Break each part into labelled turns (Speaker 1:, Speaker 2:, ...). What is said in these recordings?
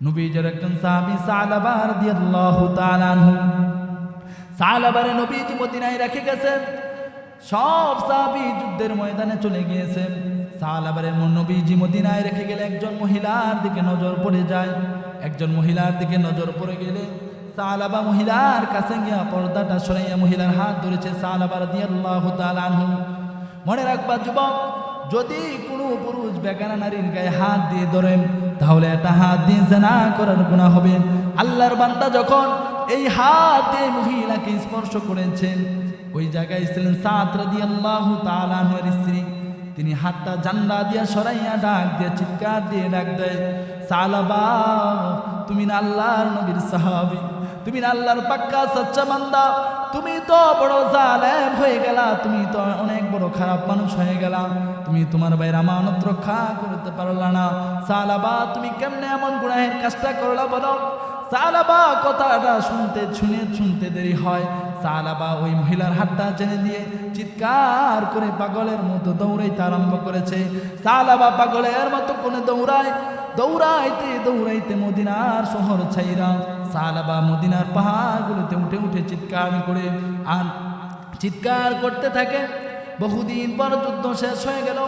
Speaker 1: নবীজের একজন সাহাবী সালাবা রাদিয়াল্লাহু তাআলা আনহু। সালাবারে নবীজি মদিনায় রেখে গেছেন সব সাহাবী যুদ্ধের ময়দানে চলে গিয়েছেন সালাবারে নবীজি মদিনায় রেখে গেলে একজন মহিলার দিকে নজর পড়ে যায়। একজন মহিলার দিকে নজর পড়ে গেলে সালাবা মহিলার কাছে গিয়া পর্দাটা সরাইয়া মহিলার হাত ধরেছে সালাবা রাদিয়াল্লাহু তাআলা আনহু। মনে রাখবা, যুবক যদি কোনো পুরুষ বেগানা নারীর গায়ে হাত দিয়ে ধরেন তাহলে একটা হাত দিয়ে জেনা করার গুণা হবে। আল্লাহর বান্দা যখন এই হাত দিয়ে মহিলাকে স্পর্শ করেছেন ওই জায়গায় ছিলেন সাত রাদি আল্লাহ তালানের স্ত্রী। তিনি হাতটা জান্ডা দিয়া সরাইয়া ডাক দিয়ে, চিৎকার দিয়ে ডাক দেয়, সালাবা, তুমি না আল্লাহর নবীর সাহাবী, তুমি না আল্লাহর পাক্কা সচ্চা বান্দা, তুমি তো বড় জালেম হয়ে গেলা, তুমি তো অনেক বড় খারাপ মানুষ হয়ে গেলা। তুমি তোমার বাইর আমানত রক্ষা করতে পারলা না। সালাবা, তুমি কেমনে এমন গুনাহের কাজটা করলা বলো? সালাবা, কথাটা শুনতে শুনে শুনতে দেরি হয়। সালাবা ওই মহিলার হাতটা টেনে দিয়ে চিৎকার করে পাগলের মতো দৌড়াইতে আরম্ভ করেছে। সালাবা পাগলের মতো কোনে দৌড়ায়, দৌড়াইতে দৌড়াইতে মদিনার শহর ছাইরা সালাবা মদিনার পাহাড়গুলোতে উঠে উঠে চিৎকার করে, আর চিৎকার করতে থাকে। বহুদিন পর যুদ্ধ শেষ হয়ে গেল।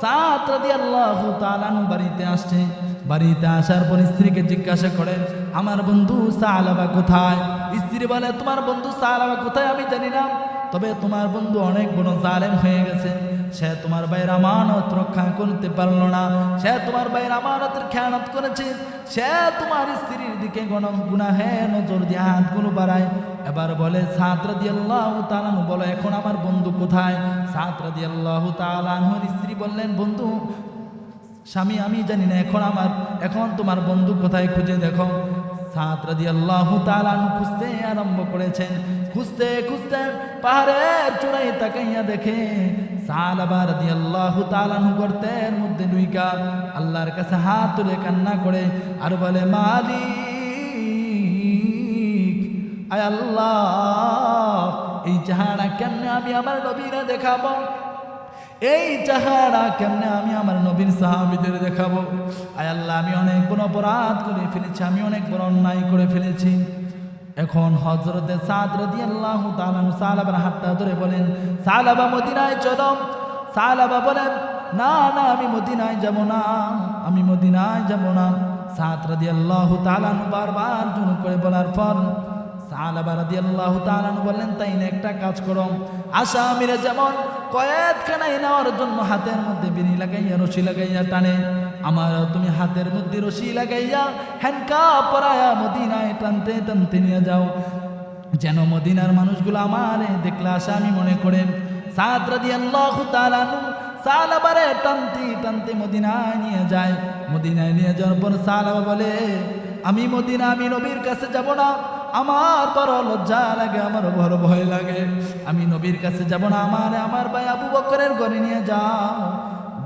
Speaker 1: সাত রাদি আল্লাহ তালানু বাড়িতে আসছে। বাড়িতে আসার পর স্ত্রীকে জিজ্ঞাসা করেন আমার বন্ধু সালাবা কোথায়? স্ত্রী বলে, তোমার বন্ধু সালাবা কোথায় আমি জানি না। তবে তোমার বন্ধু অনেক বড় জালেম হয়ে গেছে। সে তোমার ভাইয়ের আমানত রক্ষা করতে পারল না। সে তোমার ভাইয়ের আমানতের খেয়ানত করেছে। সে তোমার স্ত্রীর দিকে গণ গুনাহে নজর দিয়ে হাতগুলো বাড়ায়। এবার বলে সাঁতরা দিয়ে আল্লাহ তালানু বলো, এখন আমার বন্ধু কোথায়? সাঁতরা দিয়ে আল্লাহ তালানুর স্ত্রী বললেন, বন্ধু, স্বামী, আমি জানি না, এখন আমার, এখন তোমার বন্ধু কোথায় খুঁজে দেখো। সাত রাদি আল্লাহ তালানু খুঁজতে আরম্ভ করেছেন। খুঁজতে খুঁজতে পাহাড়ের চূড়াই তাকাইয়া দেখে সালাবার দি আল্লাহ তালানু গর্তের মধ্যে ডুইকা আল্লাহর কাছে হাত তুলে কান্না করে আর বলে, মালিক, আয় আল্লাহ, এই চেহারা কেমনে আমি আমার নবীরা দেখাবো? এই চেহারা কেমনে আমি আমার নবীর সাহাবিদের দেখাবো? আয় আল্লাহ, আমি অনেক বড় অপরাধ করে ফেলেছি, আমি অনেক বড় অন্যায় করে ফেলেছি। এখন হজরতে সাদ রাদি আল্লাহ সালাবার হাতটা ধরে বলেন, সালাবা, মদিনায় চলো। সালাবা বলেন, না না, আমি মদিনায় যাব না, আমি মদিনায় যাব না। সাত রাদি আল্লাহ তালান বারবার জুন করে বলার পর সালাবা রাদি আল্লাহ তালান বললেন, তাই না, একটা কাজ করো। আসামিরা যেমন কয়েকখানায় নেওয়ার জন্য হাতের মধ্যে বিড়ি লাগাইয়া, রশি লাগাইয়া টানে। আমার তুমি হাতের মধ্যে রশি লাগাইয়া হ্যান্ডকা পরায়া মদিনায় টানতে টানতে নিয়ে যাও। যেন মদিনার মানুষগুলো আমার দেখলে আসামি মনে করেন সাত রাদি আল্লাহ তালানু সালাবারে টানতে টানতে মদিনায় নিয়ে যায়। মদিনায় নিয়ে যাওয়ার পর সাল বলে, আমি মদিনা, আমি নবীর কাছে যাব না, আমার বড় লজ্জা লাগে, আমার বড় ভয় লাগে। আমি নবীর কাছে যাব না, আমার আমার ভাই আবু বকরের ঘরে নিয়ে যাও।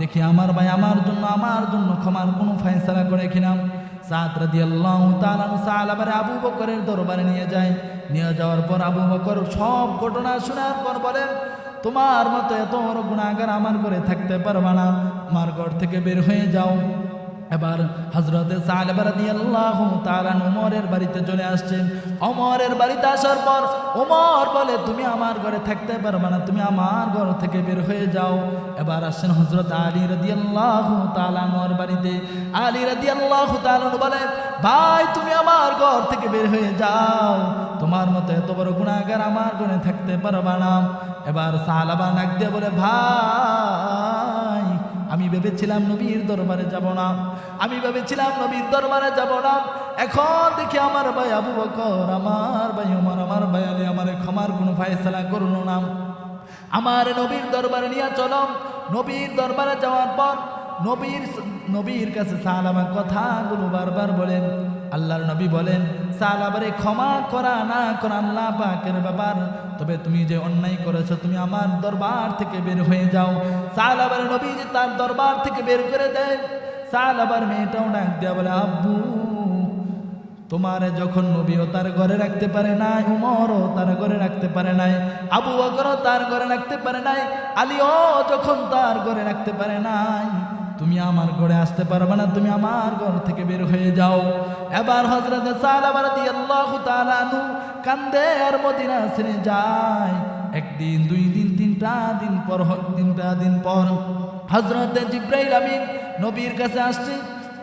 Speaker 1: দেখি আমার ভাই আমার জন্য আমার জন্য ক্ষমার কোনো ফয়সালা করে কিনা। সাত রাদি আল্লাহ সালাবারে আবু বকরের দরবারে নিয়ে যায়। নিয়ে যাওয়ার পর আবু বকর সব ঘটনা শোনার পর বলেন, তোমার মতো এত বড় গুণাগার আমার করে থাকতে পারবা না। আমার ঘর থেকে বের হয়ে যাও। এবার হজরতে ওমরের বাড়িতে চলে আসছেন। অমরের বাড়িতে আসার পর ওমর বলে, তুমি আমার ঘরে থাকতে পারবে না, তুমি আমার ঘর থেকে বের হয়ে যাও। এবার আসছেন হজরত আলী রাদি আল্লাহ তালানোর বাড়িতে। আলী রাদি আল্লাহ তালান বলে, ভাই, তুমি আমার ঘর থেকে বের হয়ে যাও। তোমার মতো এত বড় গুণাগার আমার ঘরে থাকতে পারবা না। এবার সালাবা নাক দিয়ে বলে, ভাই আমি ভেবেছিলাম নবীর দরবারে যাব না। আমি ভেবেছিলাম নবীর দরবারে যাব না। এখন দেখি আমার ভাই আবু বকর, আমার ভাই আমার আমার ভাই আলী, আমার ক্ষমার কোনো ফায়সালা করল না। আমার নবীর দরবারে নিয়ে চলো। নবীর দরবারে যাওয়ার পর নবীর নবীর কাছে সালামা কথাগুলো বারবার বলেন। আল্লাহর নবী বলেন সালাবারে ক্ষমা করা, না করা আল্লাহ পাকের ব্যাপার। তবে তুমি যে অন্যায় করেছ, তুমি আমার দরবার থেকে বের হয়ে যাও। সালাবার নবী যে তার দরবার থেকে বের করে দেয়। সালাবার মেয়েটাও ডাক দেওয়া বলে, আব্বু, তোমার যখন নবীও তার ঘরে রাখতে পারে নাই উমরও তার ঘরে রাখতে পারে নাই, আবু বকরও তার ঘরে রাখতে পারে নাই আলীও যখন তার ঘরে রাখতে পারে নাই তুমি আমার ঘরে আসতে পারবে না, তুমি আমার ঘর থেকে বের হয়ে যাও। এবার হজরত সালাবার দিয়ে তালানু কান্দে আর মদিনা ছেড়ে যায়। একদিন, দুই দিন, তিনটা দিন পর, তিনটা দিন পর হজরত জিব্রাইল আমিন নবীর কাছে আসছে,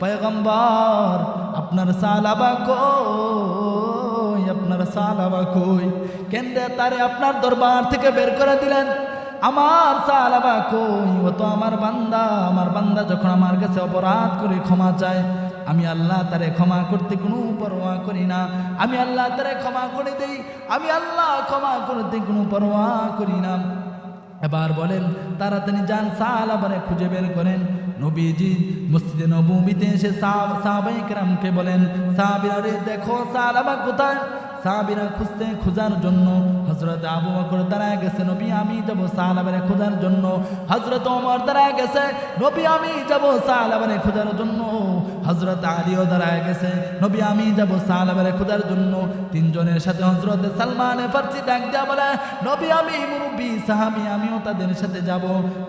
Speaker 1: পয়গম্বর, আপনার সালাবা কই? আপনার সালাবা কই? কেন্দ্রে তারে আপনার দরবার থেকে বের করে দিলেন। আমার সালাবা কই? ও তো আমার বান্দা। আমার বান্দা যখন আমার কাছে অপরাধ করে ক্ষমা চায়, আমি আল্লাহ তারে ক্ষমা করতে কোনো পরোয়া করি না। আমি আল্লাহ তারে ক্ষমা করে দেই, আমি আল্লাহ ক্ষমা করতে কোনো পরোয়া করি না। এবার বলেন, তাড়াতাড়ি যান সাহাবারে খুঁজে বের করেন। নবীজি মসজিদে নবমীতে এসে সাহাবাই কেরামকে বলেন, সাহাবিরা দেখো সাহাবা কোথায়? সাহাবিরা খুঁজতে খোঁজার জন্য হজরত আবু বকর দাঁড়ায় গেছে, নবী, আমি যাব সাহাবারে খোঁজার জন্য। হজরত ওমর দাঁড়ায় গেছে, নবী, আমি যাব সাহাবারে খোঁজার জন্য। হজরত আলীও দাঁড়ায় গেছে। নবী আমি যাব সালামের খোঁজার জন্য। তিনজনের সাথে হজরত সালমানে ফার্সি ডাক দেওয়া বলে, নবী আমি, মুরব্বী, সাহাবি, আমিও তাদের সাথে যাব।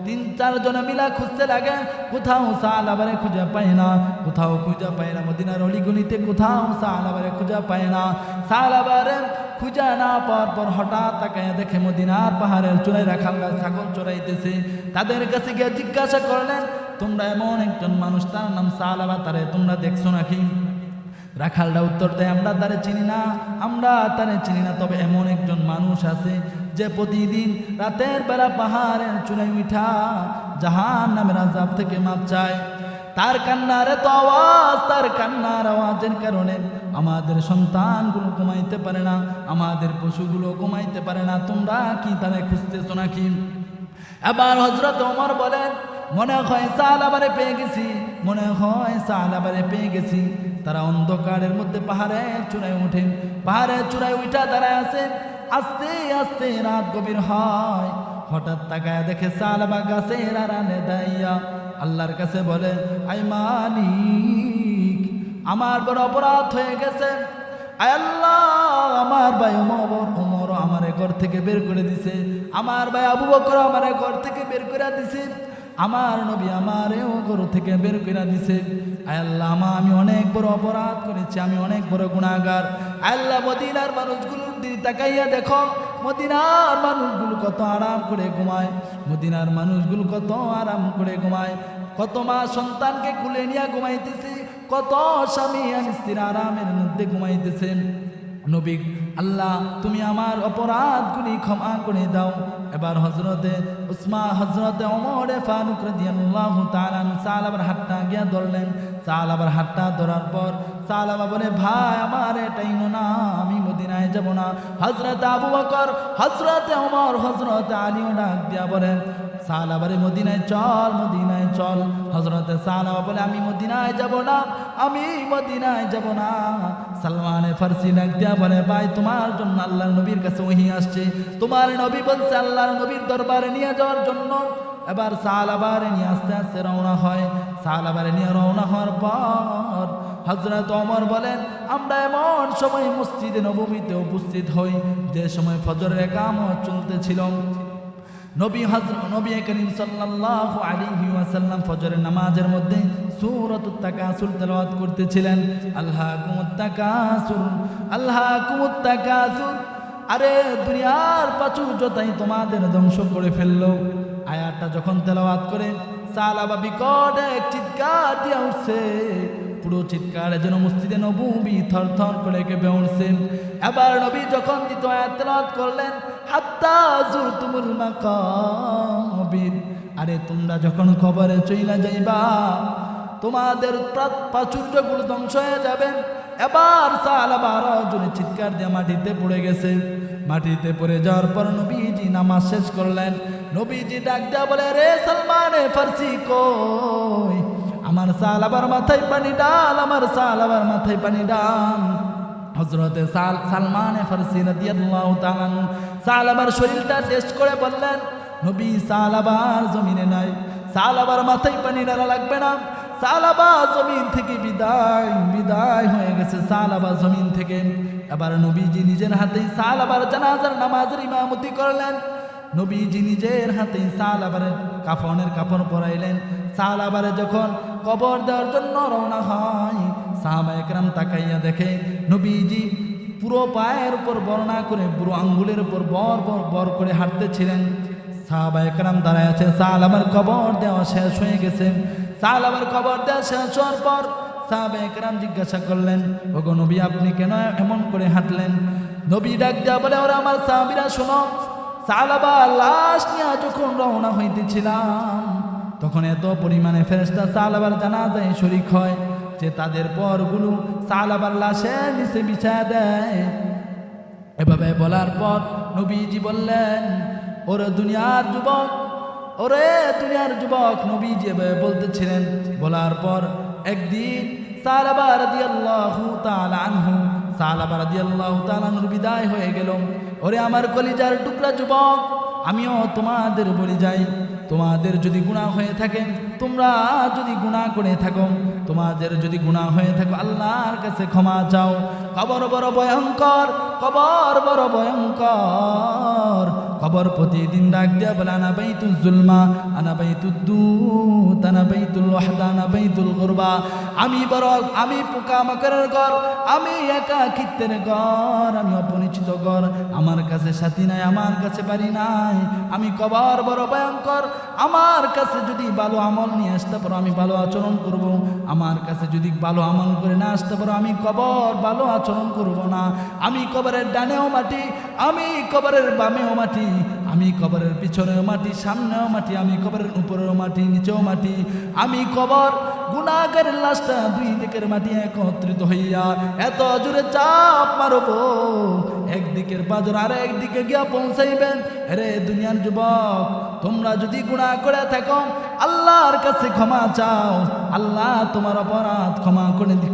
Speaker 1: তিন চারজনে মিলা খুঁজতে লাগে, কোথাও সালাবারে খুঁজে পায় না। কোথাও খুঁজে পায় না, মদিনার অলিগুলিতে কোথাও সালাবারে খুঁজে পায় না। সাহাবারে খুঁজে না পাওয়ার পর হঠাৎ তাকায় দেখে মদিনার পাহাড়ের চূড়ায় রাখাল গাছ ছাগল চড়াইতেছে। তাদের কাছে গিয়ে জিজ্ঞাসা করলেন, তোমরা এমন একজন মানুষ, তার নাম সালাবা তারে তোমরা দেখছ নাকি? রাখালরা উত্তর দেয়, আমরা তারে চিনি না, আমরা তারে চিনি না, তবে এমন একজন মানুষ আছে যে প্রতিদিন রাতের বেলা পাহাড়ের চূড়ায় মিঠা জাহান নামের আজাব থেকে মাপ চায়। তার কান্নার এত আওয়াজ, তার কান্নার আওয়াজের কারণে আমাদের সন্তানগুলো কমাইতে পারে না, আমাদের পশুগুলো কমাইতে পারে না। তোমরা কি তারা খুঁজতেছো নাকি? আবার হজরত ওমর বলেন, মনে হয় সাল আবারে পেয়ে গেছি, মনে হয় সাল আবারে পেয়ে গেছি। তারা অন্ধকারের মধ্যে পাহাড়ে চূড়ায় ওঠে পাহাড়ের চূড়ায় উঠা দাঁড়ায় আছে। আস্তে আস্তে রাত গভীর হয়। হঠাৎ তাকায় দেখে সালবা গাছের আরানে দাইয়া আল্লাহর কাছে বলে আই মালিক, আমার বড় অপরাধ হয়ে গেছে। আল্লাহ, আমার ভাই ওমর আমারে ঘর থেকে বের করে দিছে। আমার ভাই আবু বকর আমার ঘর থেকে বের করে দিছে। আমার নবী আমার আমারেও ঘর থেকে বের করে দিছে আল্লাহ আমা আমি অনেক বড় অপরাধ করেছি, আমি অনেক বড় গুণাগার আল্লাহ, মদিনার মানুষগুলোর দিকে তাকাইয়া দেখো, মদিনার মানুষগুলো কত আরাম করে ঘুমায়, মদিনার মানুষগুলো কত আরাম করে ঘুমায়। কত মা সন্তানকে কুলে নিয়ে ঘুমাইতেছে, কত স্বামী আর স্ত্রীর আরামের মধ্যে ঘুমাইতেছেন নবী, আল্লাহ, তুমি আমার অপরাধগুলি ক্ষমা করে দাও। এবার হজরতে উসমা হজরতে অমরে ফারুক রাদিয়াল্লাহু তাআলা সালাবার হাতটা গিয়া ধরলেন। সালাবার হাতটা ধরার পর সালাবা বলে, ভাই, আমার এটাই না আমি মদিনায় যাব না। হজরত আবু বকর হজরতে ওমর হজরতে আলীও ডাক দিয়া বলেন সালাবারে মদিনায় চল মদিনায় চল। হজরতে সালাবা বলে, আমি মদিনায় যাব না, আমি মদিনায় যাব না। সালমানে ফার্সি ডাক দিয়া বলে, ভাই, তোমার জন্য আল্লাহর নবীর কাছে ওহি আসছে। তোমার নবী বলছে, আল্লাহর নবীর দরবারে নিয়ে যাওয়ার জন্য। এবার সালাবারে নিয়ে আস্তে আস্তে রওনা হয়। সালাবারে নিয়ে রওনা হওয়ার পর হজরত অমর বলেন, আমরা এমন সময় মসজিদে নবমীতে উপস্থিত হই, যে সময় ফজরের একামত চলতেছিল। নবী হজরত নবী করিম সাল্লাল্লাহু আলাইহি ওয়াসাল্লাম ফজরের নামাজের মধ্যে সূরাতুত তাকাসুর তেলাওয়াত করতেছিলেন। আল্লাহকুমুত তাকাসুর আল্লাহকুমুত তাকাসুর। আরে, দুনিয়ার প্রাচুর্যতাই তোমাদের ধ্বংস করে ফেলল। আয়াতটা যখন তেলাওয়াত করে সালাবা বিকট এক চিৎকার দিয়ে উঠছে। পুরো চিৎকার যেন মসজিদে নবী থর থর করে কেঁপে উঠছে এবার নবী যখন দ্বিতীয় আয়াত তেলাওয়াত করলেন হাত্তা জুরতুমুল মাকাবির। আরে তোমরা যখন খবরে চইলা যাইবা, তোমাদের প্রা- প্রাচুর্যগুলো ধ্বংস হয়ে যাবে। এবার সালা বারো জনে চিৎকার দিয়ে মাটিতে পড়ে গেছে। মাটিতে পড়ে যাওয়ার পর নবীজি নামাজ শেষ করলেন। নবীজি ডাক দেয়া বলে, রে সালমানে ফার্সি কই? আমার সাল আবার মাথায় পানি ডাল, আমার সাল আবার মাথায় পানি ডাল। হজরতে সাল, সালমানে ফার্সি রাদিয়াল্লাহু তাআলা আনহু, সাল আবার শরীরটা টেস্ট করে বললেন, নবী, সাল আবার জমিনে নাই, সাল আবার মাথায় পানি ডালা লাগবে না সালাবা জমিন থেকে বিদায় বিদায় হয়ে গেছে সালাবা জমিন থেকে। এবার নবীজি নিজের হাতেই সালাবার জানাজার নামাজের ইমামতি করলেন। নবীজি নিজের হাতে সালাবারের কাফনের কাপড় পরাইলেন। সাহাবারে যখন কবর দেওয়ার জন্য রওনা হয় সাহাবা একরাম তাকাইয়া দেখে, নবীজি পুরো পায়ের উপর বর্ণনা করে, পুরো আঙ্গুলের উপর বর বর বর করে হাঁটতেছিলেন। সাহাবা একরাম দাঁড়ায় আছে সাল, আমার কবর দেওয়া শেষ হয়ে গেছে। সাল, আমার কবর দেওয়া শেষ হওয়ার পর সাহাবা একরাম জিজ্ঞাসা করলেন, ওগো নবী, আপনি কেন এমন করে হাঁটলেন? নবী ডাক দেওয়া বলে, ওরা আমার সাহাবিরা, শোনো। সালাবা লাশ নিয়ে যখন রওনা হইতেছিলাম, তখন এত পরিমাণে ফেরেস্তা সালাবার জানা যায় শরিক হয়। যে তাদের পরগুলো সালাবার লাশের নিচে বিছা দেয়। এভাবে বলার পর নবীজি বললেন, ওরে দুনিয়ার যুবক, ওরে দুনিয়ার যুবক, নবীজি এভাবে বলতেছিলেন। বলার পর একদিন সালাবা রাদিয়াল্লাহু তাআলা আনহু, সালাবা রাদিয়াল্লাহু তাআলা আনহুর বিদায় হয়ে গেল। ওরে আমার কলিজার টুকরা যুবক আমিও তোমাদের বলে যাই, তোমাদের যদি গুণা হয়ে থাকে, তোমরা যদি গুণা করে থাকো, তোমাদের যদি গুণা হয়ে থাকো, আল্লাহর কাছে ক্ষমা চাও। কবর বড় ভয়ঙ্কর, কবর বড় ভয়ঙ্কর। কবর প্রতিদিন ডাক দিয়া বলে, আনা বাইতুল জুলমা, আনা বাইতুল দুত, আনা বাইতুল ওয়াহদা, আনা বাইতুল গুরবা। আমি বড় আমি পোকা মাকড়ের ঘর, আমি একাকিত্বের ঘর, আমি অপরিচিত ঘর। আমার কাছে সাথী নাই, আমার কাছে বাড়ি নাই। আমি কবর বড় ভয়ঙ্কর। আমার কাছে যদি ভালো আমল নিয়ে আসতে পারো, আমি ভালো আচরণ করব। আমার কাছে যদি ভালো আমল করে না আসতে পারো, আমি কবর ভালো আচরণ করব না। আমি কবরের ডানেও মাটি, আমি কবরের বামেও মাটি। আমি কবরের পিছনেও মাটি, সামনেও মাটি, আমি কবরের উপরেও মাটি, নিচেও মাটি। আমি কবর গুণাগারের লাশটা দুই দিকের মাটি একত্রিত হইয়া এত জোরে চাপ মারব। একদিকের বাজার আর একদিকে গিয়া পৌঁছাইবেন। রে দুনিয়ার যুবক, তোমরা যদি গুণা করে থাকো, আল্লাহর কাছে ক্ষমা চাও। আল্লাহ তোমার অপরাধ ক্ষমা করে